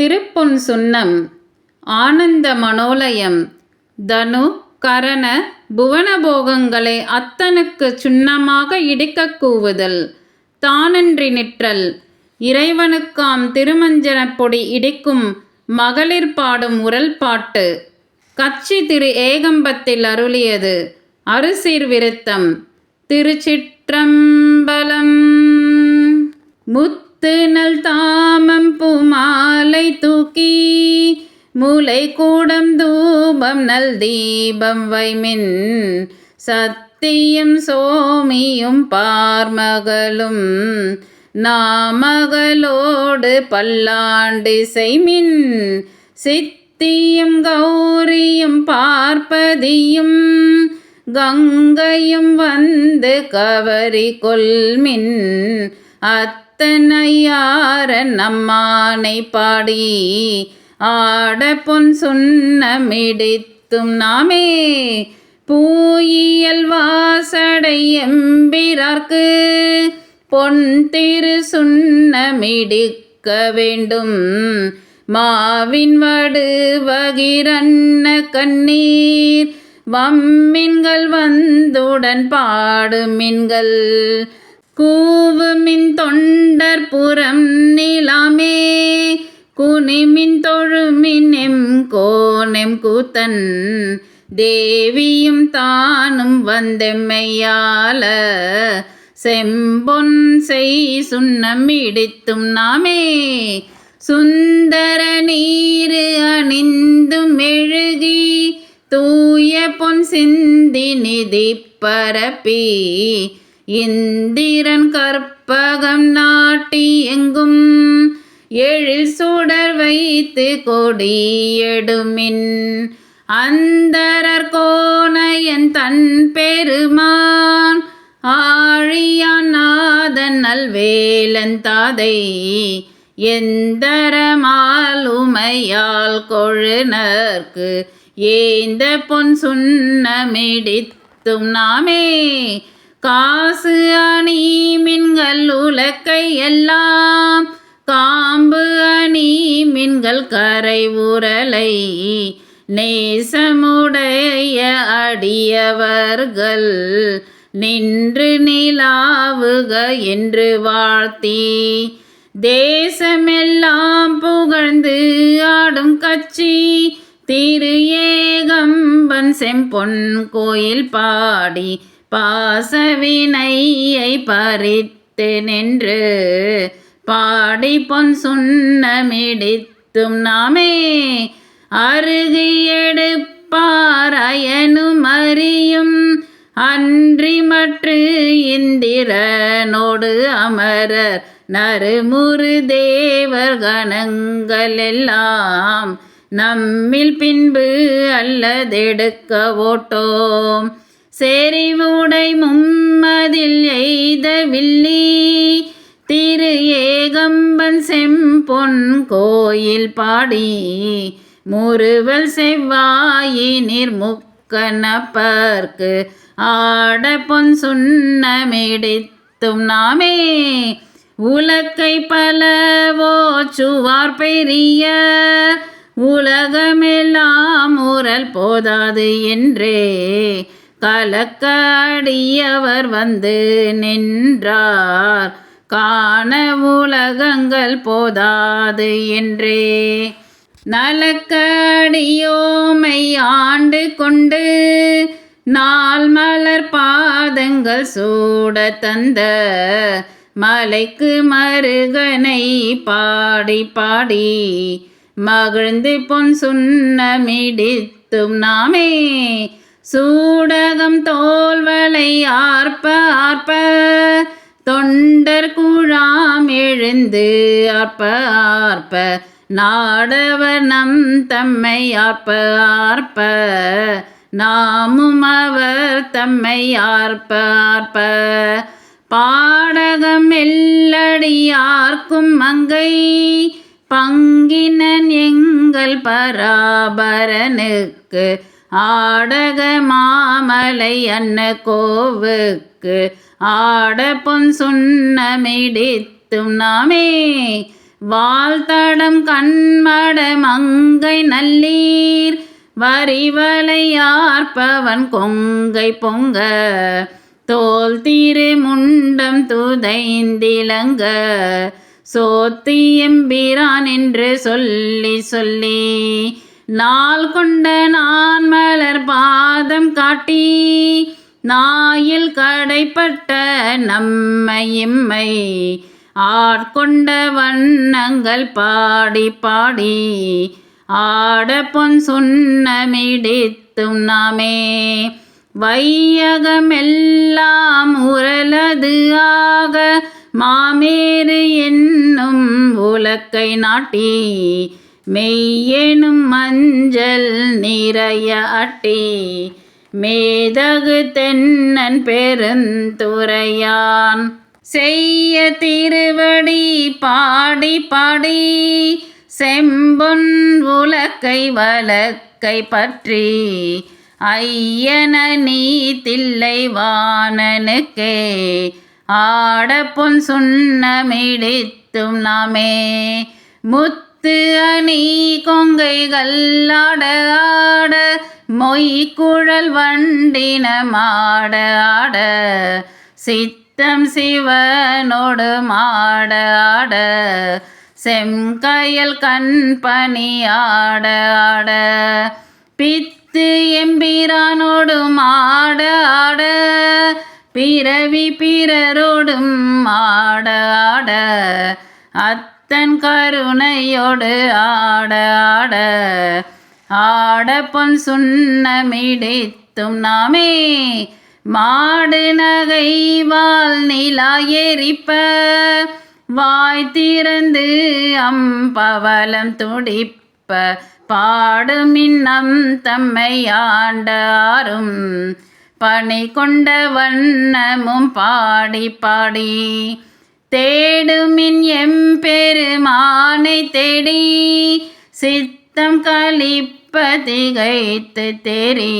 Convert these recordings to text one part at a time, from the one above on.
திருப்பொன் சுன்னம் ஆனந்த மனோலயம் தனு கரண புவனபோகங்களை அத்தனுக்குச் சுண்ணமாக இடிக்கக் கூவுதல் தானன்றி நிற்றல் இறைவனுக்காம் திருமஞ்சனப் பொடி இடிக்கும் மகளிர் பாடும் உரல் பாட்டு கச்சி திரு ஏகம்பத்தில் அருளியது அருசீர் விருத்தம் திருச்சிற்றம்பலம் முத்து நல்தா தூக்கி மூளை கூடம் தூபம் நல் தீபம் வைமின் சத்தியும் சோமியும் பார்மகளும் நாமகளோடு பல்லாண்டு செய்மின் சித்தியும் கௌரியும் பார்ப்பதியும் கங்கையும் வந்து கவரி கொள்மின் அத் அத்தனையாரன் நம்மானை பாடி ஆட பொன் சுண்ணமிடித்தும் நாமே. பூயியல் வாசடை எம்பிரார்க்கு பொன் திரு சுண்ணமிடிக்க வேண்டும். மாவின் வடு வகிரன்ன கண்ணீர் வம்மின்கள் வந்துடன் பாடுமின்கள் கூவுமின் தொண்டர் புறம் நிலமே குனிமின் தொழுமின் எம் கோணெம் கூத்தன். தேவியும் தானும் வந்தெம்மையால செம்பொன் செய் சுண்ணம் இடித்தும் நாமே. சுந்தர நீரு அணிந்தும் எழுகி தூய பொன் சிந்தி நிதி பரப்பி இந்திரன் கற்பகம் நாட்டி எங்கும் எழில் சுடர் வைத்து கொடியெடுமின். அந்தரர் கோணையன் தன் பெருமான் ஆழியான் நாதன் நல்வேலன் தாதை. எந்தரமால் உமையால் கொழுனர்க்கு ஏந்த பொன் சுண்ணமிடித்தும் நாமே. காசு அணி மின்கள் உலக்கை எல்லாம். காம்பு அணி மின்கள் கரை உரலை நேசமுடைய அடியவர்கள் நின்று நிலாவுக என்று வாழ்த்தி. தேசமெல்லாம் புகழ்ந்து ஆடும் கட்சி திரு ஏகம்பன் செம்பொன் கோயில் பாடி. பாசவினையை பறித்து நின்று பாடி பொன் சுண்ணமிடித்தும் நாமே அருகு எடுப்பாராயனும் அறியும் அன்றி மற்ற இந்திரனோடு அமரர் நறுமுறு தேவர் கணங்கள் எல்லாம் நம்மில் பின்பு அல்லதெடுக்க ஓட்டோம். செறிவுடை மும்மதில் எய்த வில்லி திரு ஏகம்பன் செம்பொன் கோயில் பாடி முறுவல் செவ்வாயினிர் முக்கணப்பர்க்கு ஆட பொன் சுண்ணமிடித்தும் நாமே. உலக்கை பலவோ சுவார் பெரிய உலகமெல்லாம் உரல் போதாது என்றே. கலக்கடியவர் வந்து நின்றார். காண உலகங்கள் போதாது என்றே. நலக்கடியோமை ஆண்டு கொண்டு நாள் மலர் பாதங்கள் சூட தந்த மலைக்கு மருகனை பாடி பாடி மகிழ்ந்து பொன் சுண்ணமிடித்தும் நாமே சூடகம் தோல்வலை ஆர்ப்ப ஆர்ப்ப. தொண்டர் குழாம் எழுந்து ஆர்ப்ப ஆர்ப்ப. நாடவர் நம் தம்மை ஆர்ப்ப ஆர்ப்ப. நாமும் அவர் தம்மை ஆர்ப்ப ஆர்ப்ப. பாடகம் எல்லடியார்க்கும் மங்கை. பங்கினன் எங்கள் பராபரனுக்கு ஆடக மாமலை அன்ன கோவுக்கு ஆடப்பொன் சுண்ணமிடித்தும் நாமே. வாழ்த்தடம் கண்மட மங்கை நல்லீர் வரிவலையார்பவன் கொங்கை பொங்க. தோல் திரு முண்டம் துதைந்திலங்க சோத்தியம்பிரான் என்று சொல்லி சொல்லி நாள் கொண்ட நான் மலர் பாதம் காட்டி நாயில் கடைப்பட்ட நம்மை இம்மை ஆட்கொண்ட வண்ணங்கள் பாடி பாடி ஆட பொன் சுண்ணமிடித்தும் நாமே. வையகமெல்லாம் உரலது ஆக மாமேறு என்னும் உலக்கை நாட்டி மெய்யெனும் மஞ்சள் நிறைய அட்டி மேதகு தென்னன் பெருந்துரையான் செய்ய திருவடி பாடி பாடி செம்பொன் உலக்கை வழக்கை பற்றி ஐயன நீத்தில்லை தில்லை வாணனுக்கே சுண்ணமிடித்தும் நாமே முத்து அணி கொங்கைகள் ஆட ஆட மொய் குழல் வண்டினமாட ஆட. சித்தம் சிவனோடு மாட ஆட. செம்கயல் கண் பணி ஆட ஆட. பித்து எம்பிரானோடும் மாட ஆட. பிறவி பிறரோடும் ஆட ஆட. அத் தன் கருணையோடு ஆட ஆட ஆட பொன் சுண்ணமிடித்தும் நாமே. மாடு நகைவால் நிலா எரிப்ப வாய் திறந்து அம்பவலம் துடிப்ப பாடும் இன்னம் தம்மை ஆண்டாரும் பணி கொண்ட வண்ணமும் பாடி பாடி தேடுமின் எம்பெருமானை தேடி சித்தம் கழிப்ப திகைத்து தெரி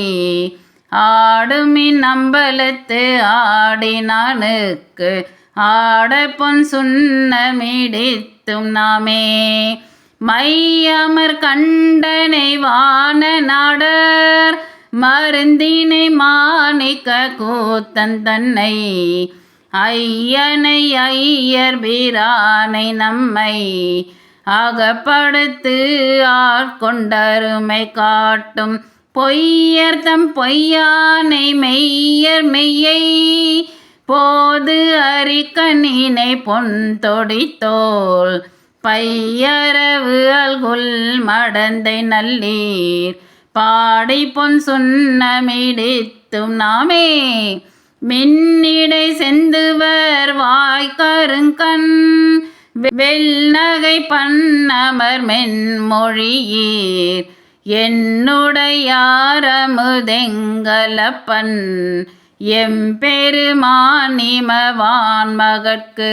ஆடுமின் அம்பலத்து ஆடினானுக்கு ஆட பொன் சுண்ணமிடித்தும் நாமே. மையமர் கண்டனை வான நாடர் மருந்தினை மாணிக்க கூத்தன் தன்னை ஐயனை ஐயர் பிரானை நம்மை அகப்படுத்து ஆட்கொண்டருமை காட்டும் பொய்யர் தம் பொய்யானை மெய்யர் மெய்யை போது அரிக்கணினை பொன் தொடித்தோல் பையரவு அல்குல் மடந்தை நல்லீர் பாடி பொன் சுண்ணமிடித்தும் நாமே மின்னிடை செந்துவர் வாய்க்கருங்கண் வெல்நகை பன்னமர் மென்மொழியீர். என்னுடையாரமுதெங்கலப்பன் எம்பெருமானிமவான் மகற்கு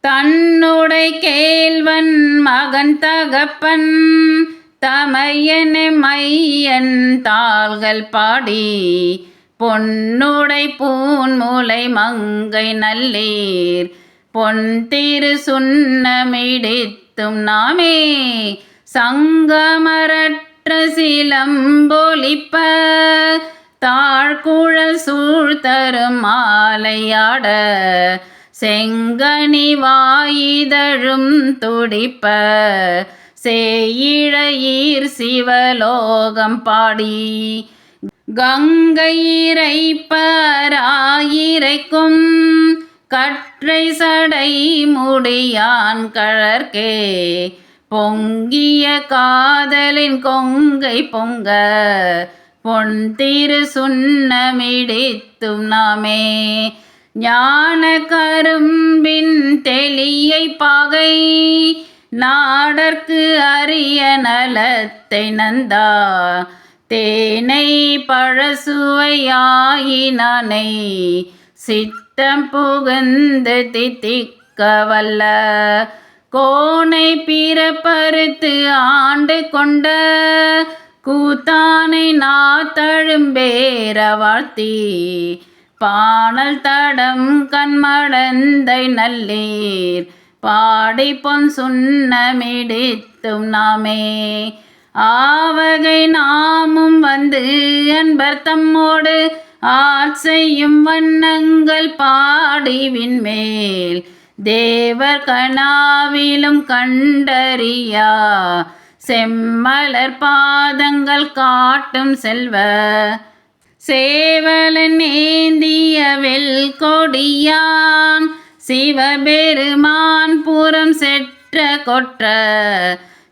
தன்னுடை கேள்வன் மகன் தகப்பன் தமையன மையன் தாள்கள் பாடி பொன்னுடை பூன்முலை மங்கை நல்லீர். பொன் திரு சுண்ணமிடித்தும் நாமே சங்கமரற்ற சிலம்பொலிப்ப தாழ்குழல் சூழ்தரும் மாலையாட செங்கனி வாயிதழும் துடிப்ப. சேயிழையீர் சிவலோகம் பாடி. கங்கை இறைப்பராயிரைக்கும் கற்றை சடை முடியான் கழற்கே. பொங்கிய காதலின் கொங்கை பொங்க பொன் திரு சுண்ணமிடித்தும் நாமே. ஞான கரும்பின் தெளியை பாகை நாடற்கு அரிய நலத்தை நந்தா. தேனை பழசுவையாயினானை சித்தம் புகுந்து தித்திக்க வல்ல கோனை பிறப்பறுத்து ஆண்டு கொண்ட கூத்தானை நா தழும்பேர வாழ்த்தி. பாணல் தடம் கண்மடந்தை நல்லீர். பாடி பொன் சுண்ணமிடித்தும் நாமே. ஆவகை நாமும் வந்து அன்பர் தம்மோடு ஆட்செய்யும் வண்ணங்கள் பாடிவின் மேல். தேவர் கனாவிலும் கண்டறியா செம்மலர் பாதங்கள் காட்டும் செல்வ. சேவலன் ஏந்திய வெல் கொடியான் சிவபெருமான் புறம் செற்ற கொற்ற.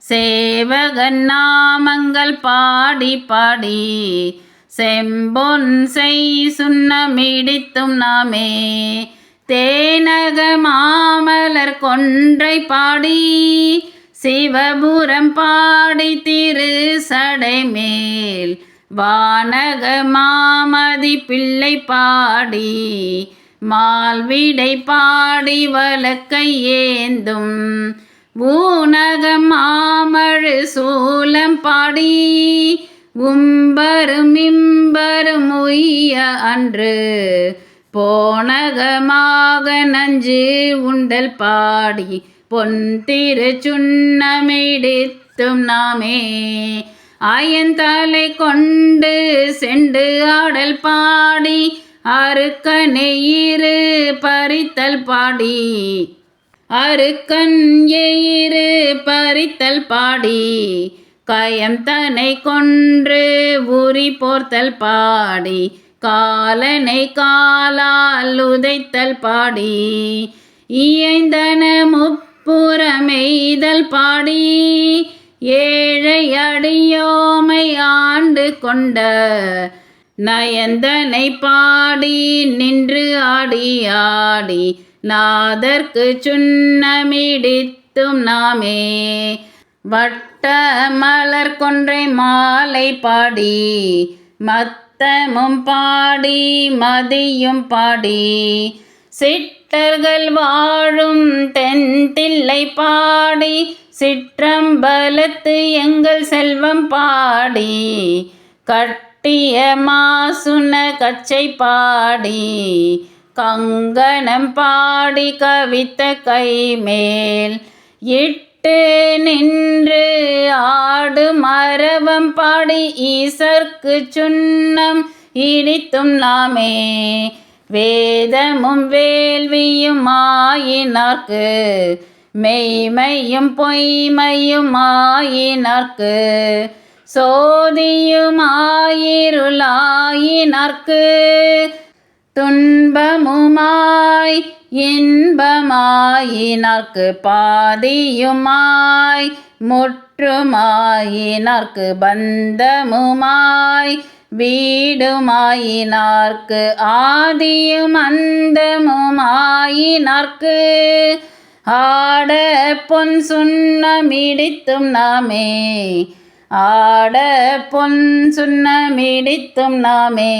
சேவகன் நாமங்கள் பாடி பாடி செம்பொன் செய் சுண்ணமிடித்தும் நாமே. தேனக மாமலர் கொன்றை பாடி சிவபுரம் பாடி திரு சடைமேல் வானக மாமதி பிள்ளை பாடி மால்விடை பாடி வழக்கை ஏந்தும். ஊனகம் மாமழு சூலம் பாடி உம்பரும் இம்பரும் உய்ய அன்று போனகமாக நஞ்சு உண்டல் பாடி பொன் திரு சுண்ணமிடித்தும் நாமே ஆயந்தலை கொண்டு செண்டு ஆடல் பாடி அறுக்கனை இரு பறித்தல் பாடி அருக்கன் எயிறு பறித்தல் பாடி கயம் தனை கொன்று உரி போர்த்தல் பாடி காலனை காலால் உதைத்தல் பாடி இயந்தன முப்புறமெய்தல் பாடி ஏழை அடியோமை ஆண்டு கொண்ட நயந்தனை பாடி நின்று ஆடி ஆடி நாதற்கு சுண்ணமிடித்தும் நாமே. வட்ட மலர் கொன்றை மாலை பாடி மத்தமும் பாடி மதியும் பாடி. சிட்டர்கள் வாழும் தென்தில்லை பாடி சிற்றம்பலத்து எங்கள் செல்வம் பாடி. கட் கட்டிய மாசுன கச்சை பாடி கங்கணம் பாடி கவித்த கைமேல் இட்டு நின்று ஆடு மரபம் பாடி ஈசர்க்கு சுண்ணம் இடித்தும் நாமே. வேதமும் வேள்வியும் ஆயினார்க்கு மெய்மையும் பொய்மையும் ஆயினார்க்கு. சோதியும் ஆயிருளாயினார்க்கு துன்பமுமாய் இன்பமாயினர்க்கு பாதியுமாய் முற்றுமாயினர்க்கு பந்தமுமாய் வீடுமாயினார்க்கு ஆதியும் அந்தமுமாயினார்க்கு ஆட பொன் சுண்ணமிடித்தும் நாமே ஆட பொன் சுண்ணமிடித்தும் நாமே.